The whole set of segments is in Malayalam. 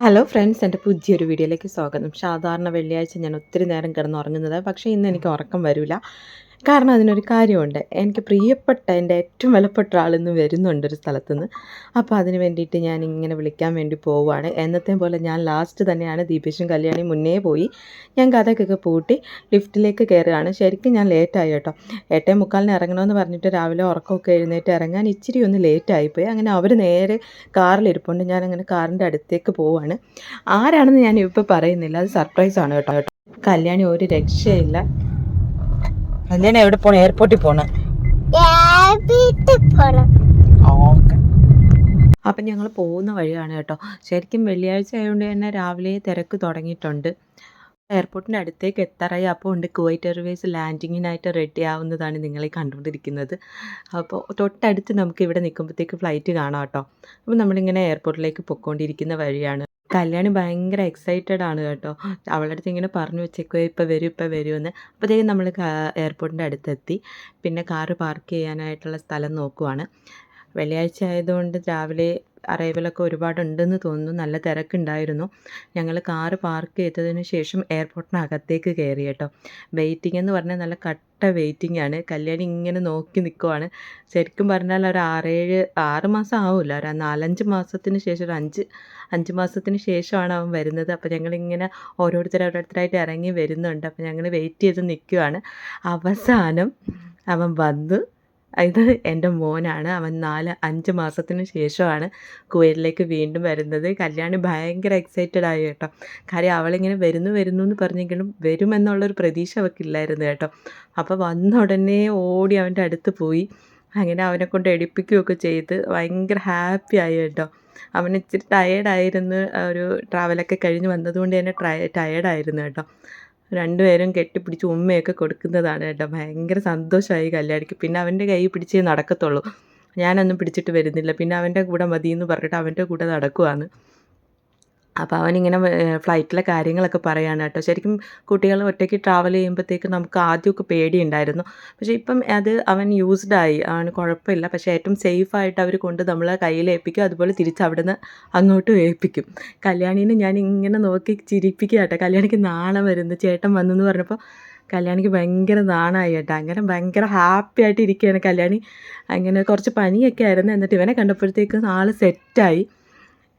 ഹലോ ഫ്രണ്ട്സ് എന്റെ പുതിയൊരു വീഡിയോയിലേക്ക് സ്വാഗതം. സാധാരണ വെള്ളിയാഴ്ച ഞാൻ ഒത്തിരി നേരം കിടന്നുറങ്ങുന്നത് പക്ഷേ ഇന്ന് എനിക്ക് ഉറക്കം വരില്ല. കാരണം അതിനൊരു കാര്യമുണ്ട്. എനിക്ക് പ്രിയപ്പെട്ട എന്റെ ഏറ്റവും വിലപ്പെട്ട ആളിന്ന് വരുന്നുണ്ട് ഒരു സ്ഥലത്തുനിന്ന്. അപ്പോൾ അതിന് വേണ്ടിയിട്ട് ഞാൻ ഇങ്ങനെ വിളിക്കാൻ വേണ്ടി പോവുകയാണ്. എന്നത്തെ പോലെ ഞാൻ ലാസ്റ്റ് തന്നെയാണ് ദീപേഷും കല്യാണി മുന്നേ പോയി. ഞാൻ കഥക്കൊക്കെ പൂട്ടി ലിഫ്റ്റിലേക്ക് കയറുകയാണ്. ശരിക്കും ഞാൻ ലേറ്റായി കേട്ടോ. എട്ടേ മുക്കാലിന് ഇറങ്ങണമെന്ന് പറഞ്ഞിട്ട് രാവിലെ ഉറക്കമൊക്കെ എഴുന്നേറ്റ് ഇറങ്ങാൻ ഇച്ചിരി ഒന്ന് ലേറ്റായിപ്പോയി അങ്ങനെ അവർ നേരെ കാറിലിരിപ്പുണ്ട് ഞാനങ്ങനെ കാറിന്റെ അടുത്തേക്ക് പോവാണ് ആരാണെന്ന് ഞാൻ ഇപ്പോൾ പറയുന്നില്ല. അത് സർപ്രൈസാണ് കേട്ടോ. കല്യാണി ഒരു രക്ഷയില്ല. കല്യാണം എവിടെ പോണ? എയർപോർട്ടിൽ പോണം. അപ്പം ഞങ്ങൾ പോകുന്ന വഴിയാണ് കേട്ടോ. ശരിക്കും വെള്ളിയാഴ്ച ആയതുകൊണ്ട് തന്നെ രാവിലെ തിരക്ക് തുടങ്ങിയിട്ടുണ്ട്. എയർപോർട്ടിന്റെ അടുത്തേക്ക് എത്താറായി. അപ്പോൾ ഉണ്ട് കുവൈറ്റ് എയർവേസ് ലാൻഡിങ്ങിനായിട്ട് റെഡി ആവുന്നതാണ് നിങ്ങളെ കണ്ടുകൊണ്ടിരിക്കുന്നത്. അപ്പോൾ തൊട്ടടുത്ത് നമുക്ക് ഇവിടെ നിൽക്കുമ്പോഴത്തേക്ക് ഫ്ലൈറ്റ് കാണാം കേട്ടോ. അപ്പോൾ നമ്മളിങ്ങനെ എയർപോർട്ടിലേക്ക് പൊയ്ക്കൊണ്ടിരിക്കുന്ന വഴിയാണ്. കല്യാണി ഭയങ്കര എക്സൈറ്റഡ് ആണ് കേട്ടോ. അവളുടെ അടുത്ത് ഇങ്ങനെ പറഞ്ഞു വെച്ചേക്കോ ഇപ്പോൾ വരും ഇപ്പോൾ വരുമെന്ന് അപ്പോഴത്തേക്കും നമ്മൾ എയർപോർട്ടിന്റെ അടുത്തെത്തി. പിന്നെ കാറ് പാർക്ക് ചെയ്യാനായിട്ടുള്ള സ്ഥലം നോക്കുവാണ്. വെള്ളിയാഴ്ച ആയതുകൊണ്ട് രാവിലെ അറൈവലൊക്കെ ഒരുപാടുണ്ടെന്ന് തോന്നുന്നു. നല്ല തിരക്കുണ്ടായിരുന്നു. ഞങ്ങൾ കാറ് പാർക്ക് ചെയ്തതിന് ശേഷം എയർപോർട്ടിനകത്തേക്ക് കയറി കേട്ടോ. വെയിറ്റിംഗ് എന്ന് പറഞ്ഞാൽ നല്ല കട്ട വെയിറ്റിംഗ് ആണ് കല്യാണി ഇങ്ങനെ നോക്കി നിൽക്കുവാണ് ശരിക്കും പറഞ്ഞാൽ ഒരു ആറേഴ് ആറ് മാസം ആവില്ല ഒരു നാലഞ്ച് മാസത്തിന് ശേഷം ഒരു അഞ്ച് അഞ്ച് മാസത്തിന് ശേഷമാണ് അവൻ വരുന്നത്. അപ്പോൾ ഞങ്ങളിങ്ങനെ ഓരോരുത്തർ ഓരോരുത്തരായിട്ട് ഇറങ്ങി വരുന്നുണ്ട്. അപ്പോൾ ഞങ്ങൾ വെയിറ്റ് ചെയ്ത് നിൽക്കുവാണ് അവസാനം അവൻ വന്ന് ഇത് എന്റെ മോനാണ്. അവൻ നാല് അഞ്ച് മാസത്തിന് ശേഷമാണ് കുവൈറ്റിലേക്ക് വീണ്ടും വരുന്നത്. കല്യാണി ഭയങ്കര എക്സൈറ്റഡ് ആയി കേട്ടോ. കാര്യം അവളിങ്ങനെ വരുന്നു വരുന്നു എന്ന് പറഞ്ഞെങ്കിലും വരുമെന്നുള്ളൊരു പ്രതീക്ഷ അവൾക്കില്ലായിരുന്നു കേട്ടോ. അപ്പോൾ വന്ന ഉടനെ ഓടി അവന്റെ അടുത്ത് പോയി. അങ്ങനെ അവനെ കൊണ്ട് എടുപ്പിക്കുകയൊക്കെ ചെയ്ത് ഭയങ്കര ഹാപ്പി ആയി കേട്ടോ. അവൻ ഇച്ചിരി ടയേർഡായിരുന്നു ഒരു ട്രാവലൊക്കെ കഴിഞ്ഞ് വന്നതുകൊണ്ട് തന്നെ ടയേർഡായിരുന്നു കേട്ടോ. രണ്ടുപേരും കെട്ടിപ്പിടിച്ച് ഉമ്മയൊക്കെ കൊടുക്കുന്നതാണ് കേട്ടോ. ഭയങ്കര സന്തോഷമായി കല്യാണിക്ക്. പിന്നെ അവന്റെ കൈ പിടിച്ചേ നടക്കത്തുള്ളൂ. ഞാനൊന്നും പിടിച്ചിട്ട് വരുന്നില്ല. പിന്നെ അവന്റെ കൂടെ മതിയെന്ന് പറഞ്ഞിട്ട് അവന്റെ കൂടെ നടക്കുവാണ് അപ്പോൾ അവനിങ്ങനെ ഫ്ലൈറ്റിലെ കാര്യങ്ങളൊക്കെ പറയുകയാണ് കേട്ടോ. ശരിക്കും കുട്ടികൾ ഒറ്റയ്ക്ക് ട്രാവൽ ചെയ്യുമ്പോഴത്തേക്ക് നമുക്ക് ആദ്യമൊക്കെ പേടിയുണ്ടായിരുന്നു. പക്ഷേ ഇപ്പം അത് അവൻ യൂസ്ഡ് ആയി. അവന് കുഴപ്പമില്ല. പക്ഷേ ഏറ്റവും സേഫ് ആയിട്ട് അവർ കൊണ്ട് നമ്മളെ കയ്യിൽ ഏൽപ്പിക്കും. അതുപോലെ തിരിച്ച് അവിടെ നിന്ന് അങ്ങോട്ടും ഏൽപ്പിക്കും. കല്യാണീനെ ഞാൻ ഇങ്ങനെ നോക്കി ചിരിപ്പിക്കുക കേട്ടോ. കല്യാണിക്ക് നാളെ വരുന്നു. ചേട്ടൻ വന്നെന്ന് പറഞ്ഞപ്പോൾ കല്യാണിക്ക് ഭയങ്കര നാണായി കേട്ടോ. അങ്ങനെ ഭയങ്കര ഹാപ്പി ആയിട്ട് ഇരിക്കുകയാണ് കല്യാണി. അങ്ങനെ കുറച്ച് പനിയൊക്കെ ആയിരുന്നു. എന്നിട്ട് ഇവനെ കണ്ടപ്പോഴത്തേക്ക് ആൾ സെറ്റായി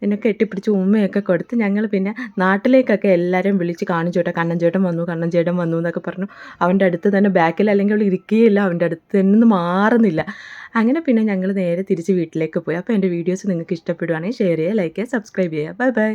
എന്നെ കെട്ടിപ്പിടിച്ച് ഉമ്മയൊക്കെ കൊടുത്ത് ഞങ്ങൾ പിന്നെ നാട്ടിലേക്കൊക്കെ എല്ലാവരും വിളിച്ച് കാണിച്ചു കണ്ണൻ ചേട്ടൻ വന്നു കണ്ണൻ ചേട്ടൻ വന്നു എന്നൊക്കെ പറഞ്ഞു. അവന്റെ അടുത്ത് തന്നെ ബാക്കിൽ അല്ലെങ്കിൽ അവൾ ഇരിക്കുകയില്ല അവന്റെ അടുത്ത് തന്നെ മാറുന്നില്ല. അങ്ങനെ പിന്നെ ഞങ്ങൾ നേരെ തിരിച്ച് വീട്ടിലേക്ക് പോയി. അപ്പോൾ എന്റെ വീഡിയോസ് നിങ്ങൾക്ക് ഇഷ്ടപ്പെടുവാണെങ്കിൽ ഷെയർ ചെയ്യുക ലൈക്ക് ചെയ്യുക സബ്സ്ക്രൈബ് ചെയ്യുക. Bye bye.